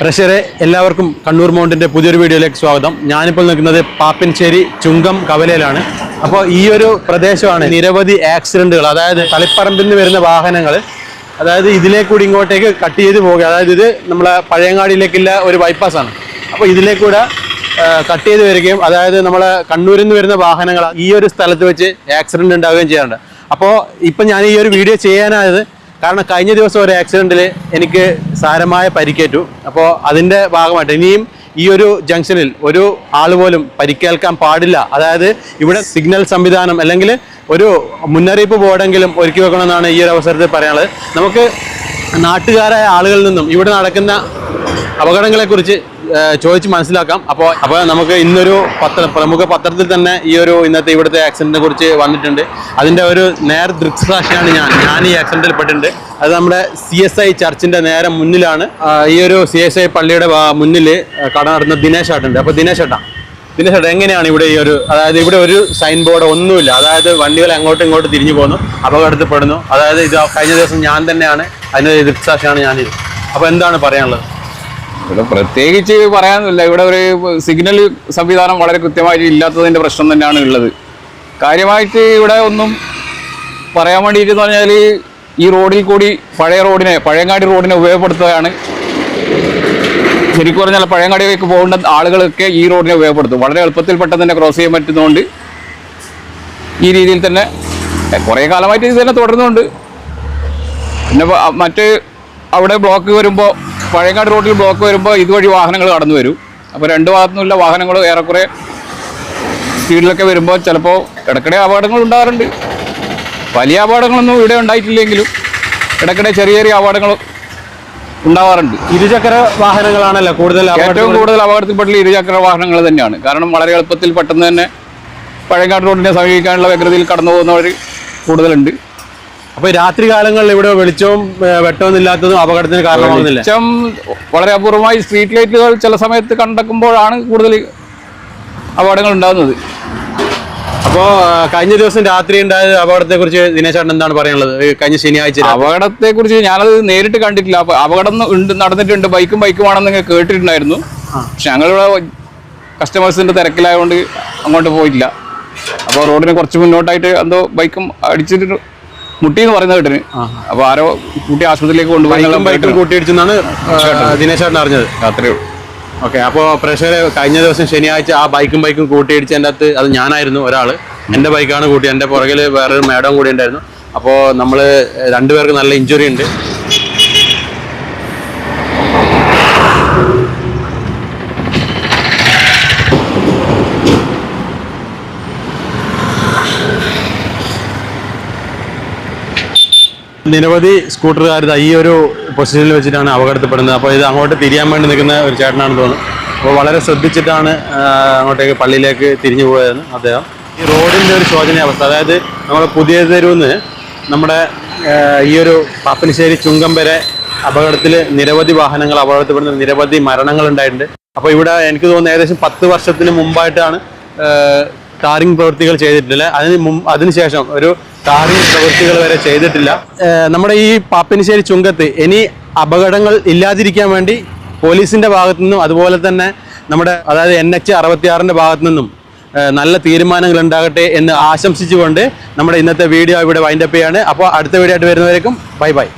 പ്രഷറെ എല്ലാവർക്കും കണ്ണൂർ മൗണ്ടിന്റെ പുതിയൊരു വീഡിയോയിലേക്ക് സ്വാഗതം. ഞാനിപ്പോൾ നിൽക്കുന്നത് പാപ്പിൻശ്ശേരി ചുങ്കം കവലയിലാണ്. അപ്പോൾ ഈ ഒരു പ്രദേശമാണ് നിരവധി ആക്സിഡന്റുകൾ അതായത് തളിപ്പറമ്പിൽ നിന്ന് വരുന്ന വാഹനങ്ങൾ അതായത് ഇതിലേക്കൂടി ഇങ്ങോട്ടേക്ക് കട്ട് ചെയ്ത് പോകുക അതായത് ഇത് നമ്മളെ പഴയങ്ങാടിയിലേക്കുള്ള ഒരു ബൈപ്പാസാണ്. അപ്പോൾ ഇതിലേക്കൂടെ കട്ട് ചെയ്ത് വരികയും അതായത് നമ്മളെ കണ്ണൂരിൽ നിന്ന് വരുന്ന വാഹനങ്ങൾ ഈ ഒരു സ്ഥലത്ത് വെച്ച് ആക്സിഡന്റ് ഉണ്ടാവുകയും ചെയ്യാറുണ്ട്. അപ്പോൾ ഇപ്പം ഞാൻ ഈ ഒരു വീഡിയോ ചെയ്യാനായത് കാരണം കഴിഞ്ഞ ദിവസം ഒരു ആക്സിഡന്റിൽ എനിക്ക് സാരമായ പരിക്കേറ്റു. അപ്പോൾ അതിന്റെ ഭാഗമായിട്ട് ഇനിയും ഈ ഒരു ജംഗ്ഷനിൽ ഒരു ആൾ പോലും പരിക്കേൽക്കാൻ പാടില്ല. അതായത് ഇവിടെ സിഗ്നൽ സംവിധാനം അല്ലെങ്കിൽ ഒരു മുന്നറിയിപ്പ് ബോർഡെങ്കിലും ഒരുക്കി വെക്കണമെന്നാണ് ഈ ഒരു അവസരത്തിൽ പറയാനുള്ളത്. നമുക്ക് നാട്ടുകാരായ ആളുകളിൽ നിന്നും ഇവിടെ നടക്കുന്ന അപകടങ്ങളെക്കുറിച്ച് ചോദിച്ച് മനസ്സിലാക്കാം. അപ്പോൾ അപ്പോൾ നമുക്ക് ഇന്നൊരു പത്ര പ്രമുഖ പത്രത്തിൽ തന്നെ ഈ ഒരു ഇന്നത്തെ ഇവിടുത്തെ ആക്സിഡന്റിനെ കുറിച്ച് വന്നിട്ടുണ്ട്. അതിന്റെ ഒരു നേർ ദൃക്സാക്ഷിയാണ് ഞാൻ. ഞാൻ ഈ ആക്സിഡന്റിൽ പെട്ടിട്ടുണ്ട്. അത് നമ്മുടെ സി എസ് ഐ ചർച്ചിന്റെ നേരെ മുന്നിലാണ്. ഈ ഒരു സി എസ് ഐ പള്ളിയുടെ മുന്നിൽ കട നടന്ന ദിനേശ് ഏട്ടുണ്ട് അപ്പോൾ ദിനേശ് ഏട്ടാ ദിനേശ് ഏട്ടാ എങ്ങനെയാണ് ഇവിടെ ഈ ഒരു അതായത് ഇവിടെ ഒരു സൈൻ ബോർഡ് ഒന്നുമില്ല. അതായത് വണ്ടികൾ അങ്ങോട്ടും ഇങ്ങോട്ടും തിരിഞ്ഞു പോകുന്നു അപകടത്തിൽപ്പെടുന്നു. അതായത് ഇത് കഴിഞ്ഞ ദിവസം ഞാൻ തന്നെയാണ് അതിന്റെ ദൃക്സാക്ഷിയാണ് ഞാനിത്. അപ്പോൾ എന്താണ് പറയാനുള്ളത്? ഇവിടെ പ്രത്യേകിച്ച് പറയാനൊന്നുമില്ല. ഇവിടെ ഒരു സിഗ്നൽ സംവിധാനം വളരെ കൃത്യമായിട്ട് ഇല്ലാത്തതിന്റെ പ്രശ്നം തന്നെയാണ് ഉള്ളത്. കാര്യമായിട്ട് ഇവിടെ ഒന്നും പറയാൻ വേണ്ടിയിട്ട് പറഞ്ഞാൽ ഈ റോഡിൽ കൂടി പഴയ റോഡിനെ പഴയങ്ങാടി റോഡിനെ ഉപയോഗപ്പെടുത്തുകയാണ്. ശരിക്കും പറഞ്ഞാൽ പഴയങ്ങാടിയിലേക്ക് പോകേണ്ട ആളുകളൊക്കെ ഈ റോഡിനെ ഉപയോഗപ്പെടുത്തും. വളരെ എളുപ്പത്തിൽ പെട്ടെന്ന് തന്നെ ക്രോസ് ചെയ്യാൻ പറ്റുന്നതുകൊണ്ട് ഈ രീതിയിൽ തന്നെ കുറേ കാലമായിട്ട് ഇത് തന്നെ തുടരുന്നുണ്ട്. പിന്നെ മറ്റ് അവിടെ ബ്ലോക്ക് വരുമ്പോൾ പഴയങ്ങാട് റോഡിൽ ബ്ലോക്ക് വരുമ്പോൾ ഇതുവഴി വാഹനങ്ങൾ കടന്നു വരും. അപ്പോൾ രണ്ട് ഭാഗത്തുനിന്നുള്ള വാഹനങ്ങൾ ഏറെക്കുറെ സ്പീഡിലൊക്കെ വരുമ്പോൾ ചിലപ്പോൾ ഇടയ്ക്കിടെ അപകടങ്ങൾ ഉണ്ടാകാറുണ്ട്. വലിയ അപകടങ്ങളൊന്നും ഇവിടെ ഉണ്ടായിട്ടില്ലെങ്കിലും ഇടയ്ക്കിടെ ചെറിയ ചെറിയ അപകടങ്ങൾ ഉണ്ടാവാറുണ്ട്. ഇരുചക്ര വാഹനങ്ങളാണല്ലോ കൂടുതൽ ഏറ്റവും കൂടുതൽ അപകടത്തിൽപ്പെട്ടുള്ള ഇരുചക്ര വാഹനങ്ങൾ തന്നെയാണ്. കാരണം വളരെ എളുപ്പത്തിൽ പെട്ടെന്ന് തന്നെ പഴയങ്ങാട് റോഡിനെ സമീപിക്കാനുള്ള വ്യഗ്രതയിൽ കടന്നു പോകുന്നവർ കൂടുതലുണ്ട്. അപ്പൊ രാത്രി കാലങ്ങളിൽ ഇവിടെ വെളിച്ചവും വെട്ടവും ഇല്ലാത്തതും അപകടത്തിന് കാരണമാകുന്നില്ല വെളിച്ചം വളരെ അപൂർവമായി സ്ട്രീറ്റ് ലൈറ്റുകൾ ചില സമയത്ത് കണ്ടക്കുമ്പോഴാണ് കൂടുതൽ അപകടങ്ങൾ ഉണ്ടാകുന്നത്. അപ്പോ കഴിഞ്ഞ ദിവസം രാത്രി ഉണ്ടായ അപകടത്തെ കുറിച്ച് ദിനേശേട്ടൻ എന്താണ് പറയുന്നത് കഴിഞ്ഞ ശനിയാഴ്ച. അപകടത്തെ കുറിച്ച് ഞാനത് നേരിട്ട് കണ്ടിട്ടില്ല. അപ്പൊ അപകടം ഉണ്ട് നടന്നിട്ടുണ്ട്. ബൈക്കും ബൈക്കുമാണെന്ന് കേട്ടിട്ടുണ്ടായിരുന്നു. പക്ഷെ ഞങ്ങളിവിടെ കസ്റ്റമേഴ്സിന്റെ തിരക്കിലായതുകൊണ്ട് അങ്ങോട്ട് പോയിട്ടില്ല. അപ്പോൾ റോഡിന് കുറച്ച് മുന്നോട്ടായിട്ട് എന്തോ ബൈക്കും അടിച്ചിട്ട് മുട്ടി എന്ന് പറയുന്ന കേട്ടിന്. അപ്പൊ ആരോ കുട്ടി ആശുപത്രിയിലേക്ക് കൊണ്ടുപോയി കൂട്ടിയിടിച്ചെന്നാണ് അറിഞ്ഞത്. അത്രയേ ഉള്ളൂ. ഓക്കെ അപ്പോൾ പ്രേക്ഷകരെ കഴിഞ്ഞ ദിവസം ശനിയാഴ്ച ആ ബൈക്കും ബൈക്കും കൂട്ടിയിടിച്ച് എന്റെ അകത്ത് അത് ഞാനായിരുന്നു ഒരാൾ എന്റെ ബൈക്കാണ് കൂട്ടി എന്റെ പുറകിൽ വേറൊരു മേഡം കൂടി ഉണ്ടായിരുന്നു. അപ്പോൾ നമ്മൾ രണ്ടുപേർക്ക് നല്ല ഇഞ്ചുറി ഉണ്ട്. നിരവധി സ്കൂട്ടറുകാർ ഈ ഒരു പൊസിഷനിൽ വെച്ചിട്ടാണ് അപകടത്തിൽപ്പെടുന്നത്. അപ്പോൾ ഇത് അങ്ങോട്ട് തിരിയാൻ വേണ്ടി നിൽക്കുന്ന ഒരു ചേട്ടനാണെന്ന് തോന്നുന്നു. അപ്പോൾ വളരെ ശ്രദ്ധിച്ചിട്ടാണ് അങ്ങോട്ടേക്ക് പള്ളിയിലേക്ക് തിരിഞ്ഞു പോയതെന്ന് അദ്ദേഹം. ഈ റോഡിന്റെ ഒരു ശോചനീയാവസ്ഥ അതായത് നമ്മുടെ പുതിയ തെരുവിന്ന് നമ്മുടെ ഈ ഒരു പാപ്പനശ്ശേരി ചുങ്കം വരെ അപകടത്തിൽ നിരവധി വാഹനങ്ങൾ അപകടത്തിൽപ്പെടുന്ന നിരവധി മരണങ്ങൾ ഉണ്ടായിട്ടുണ്ട്. അപ്പോൾ ഇവിടെ എനിക്ക് തോന്നുന്നു ഏകദേശം പത്ത് വർഷത്തിന് മുമ്പായിട്ടാണ് ടാറിംഗ് പ്രവൃത്തികൾ ചെയ്തിട്ടില്ല അതിന് മുമ്പ് അതിനുശേഷം ഒരു പ്രവൃത്തികൾ വരെ ചെയ്തിട്ടില്ല. നമ്മുടെ ഈ പാപ്പിനിശ്ശേരി ചുങ്കത്ത് ഇനി അപകടങ്ങൾ ഇല്ലാതിരിക്കാൻ വേണ്ടി പോലീസിന്റെ ഭാഗത്തു നിന്നും അതുപോലെ തന്നെ നമ്മുടെ അതായത് എൻ എച്ച് അറുപത്തിയാറിന്റെ ഭാഗത്തു നിന്നും നല്ല തീരുമാനങ്ങൾ ഉണ്ടാകട്ടെ എന്ന് ആശംസിച്ചുകൊണ്ട് നമ്മുടെ ഇന്നത്തെ വീഡിയോ ഇവിടെ വൈൻഡപ്പ് ചെയ്യാണ്. അപ്പോൾ അടുത്ത വീഡിയോ ആയിട്ട് വരുന്നവരേക്കും ബൈ ബൈ